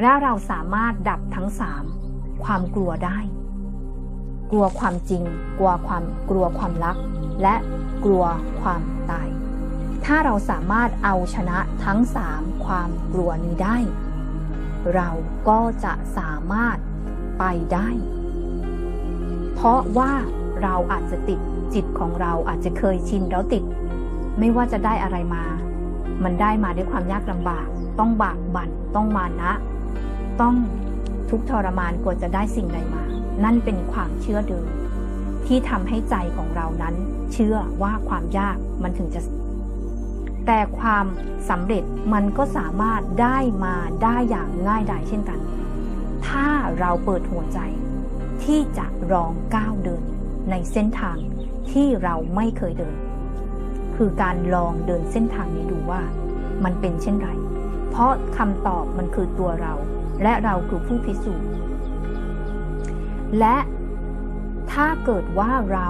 และเราสามารถดับทั้งสามความกลัวได้ กลัวความจริง กลัวความกลัวความรัก และกลัวความตาย ถ้าเราสามารถเอาชนะทั้งสามความกลัวนี้ได้ เราก็จะสามารถไปได้ เพราะว่าเราอาจจะติดจิตของเราอาจจะเคยชินแล้วติด ไม่ว่าจะได้อะไรมา มันได้มาด้วยความยากลำบาก ต้องบากบั่นต้องมานะ ต้องทุกทรมานกว่าจะได้สิ่งใดมา นั่นเป็นความเชื่อเดิม ที่ทำให้ใจของเรานั้น เชื่อว่าความยากมันถึงจะ แต่ความสำเร็จมันก็สามารถได้มาได้อย่างง่ายดายเช่นกัน ถ้าเราเปิดหัวใจ ที่จะลองก้าวเดิน ในเส้นทางที่เราไม่เคยเดิน คือการลองเดินเส้นทางนี้ดูว่า มันเป็นเช่นไร เพราะคำตอบมันคือตัวเรา และเราคือผู้พิสูจน์ และถ้าเกิดว่าเรา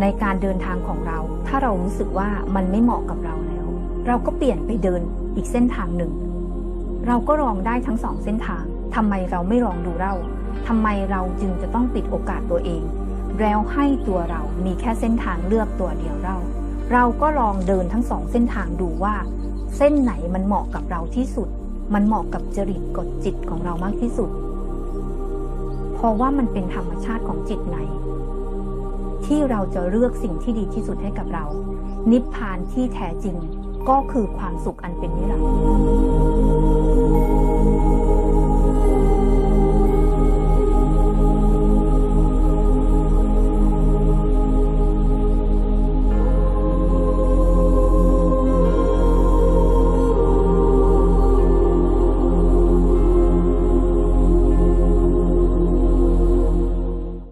ในการเดินทางของเรา ถ้าเรารู้สึกว่ามันไม่เหมาะกับเราแล้ว เราก็เปลี่ยนไปเดินอีกเส้นทางหนึ่ง เราก็ลองได้ทั้งสองเส้นทางทำไมเราไม่ลองดูเราทำไมเราจึงจะต้องปิดโอกาสตัวเอง แล้วให้ตัวเรามีแค่เส้นทางเลือกตัวเดียวเรา เราก็ลองเดินทั้งสองเส้นทางดูว่า เส้นไหนมันเหมาะกับเราที่สุด มันเหมาะกับจริตกฎจิตของเรามากที่สุด เพราะว่ามันเป็นธรรมชาติของจิตไงที่เราจะเลือกสิ่งที่ดีที่สุดให้กับเรา นิพพานที่แท้จริงก็คือความสุขอันเป็นนิรันดร์